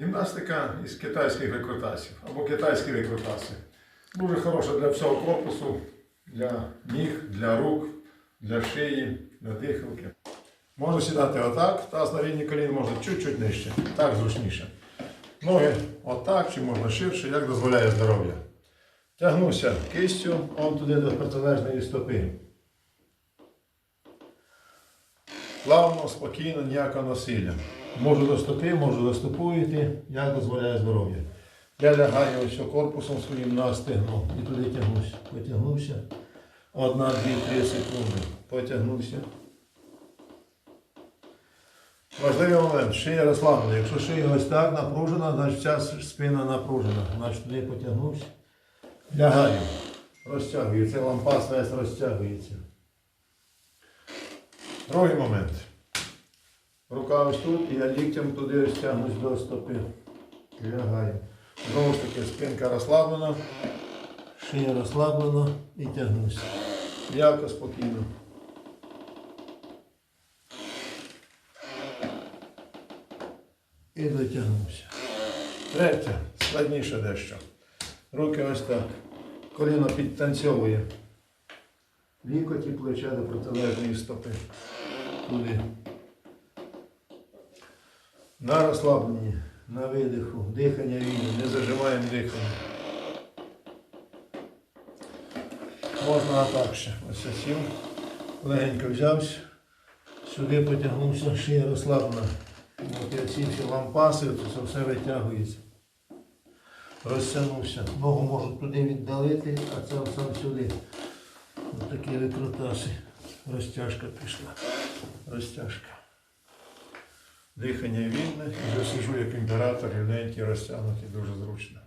Гімнастика із китайських викрутасів або китайські викрутаси. Дуже хороша для всього корпусу, для ніг, для рук, для шиї, для дихалки. Можна сідати отак, таз на рівні колін можна чуть-чуть нижче, так зручніше. Ноги отак, чи можна ширше, як дозволяє здоров'я. Тягнуся кистю он туди до протилежної стопи. Плавно, спокійно, ніякого насилля. Можу до стопи, можу до стопу йти, як дозволяє здоров'я. Я лягаю ось корпусом своїм на стегно і туди тягнуся. Потягнувся. Одна, дві, три секунди. Потягнувся. Важливий момент, шия розслаблена. Якщо шия ось так напружена, значить вся спина напружена. Значить туди потягнувся. Лягаю. Розтягую. Це лампас весь розтягується. Другий момент. Рука ось тут, і я ліктем туди ось тягнусь до стопи. Лягаю. Знову ж таки, спинка розслаблена, шия розслаблена і тягнуся. М'яко, спокійно. І дотягнувся. Третє, складніше дещо. Руки ось так. Коліно підтанцьовує. Лікоть і плече до протилежної стопи. Туди. На розслабленні, на видиху, дихання вільне, не зажимаємо дихання. Можна так ще. Ось я сів, легенько взявся, сюди потягнувся, шия розслаблена. От я всі лампаси, це все витягується. Розтягнувся. Ногу можу туди віддалити, а це сам сюди. Ось такі викрутаси. Розтяжка пішла. Розтяжка. Дихання вільне, вже сижу як імператор, рівненький, розтягнутий, дуже зручно.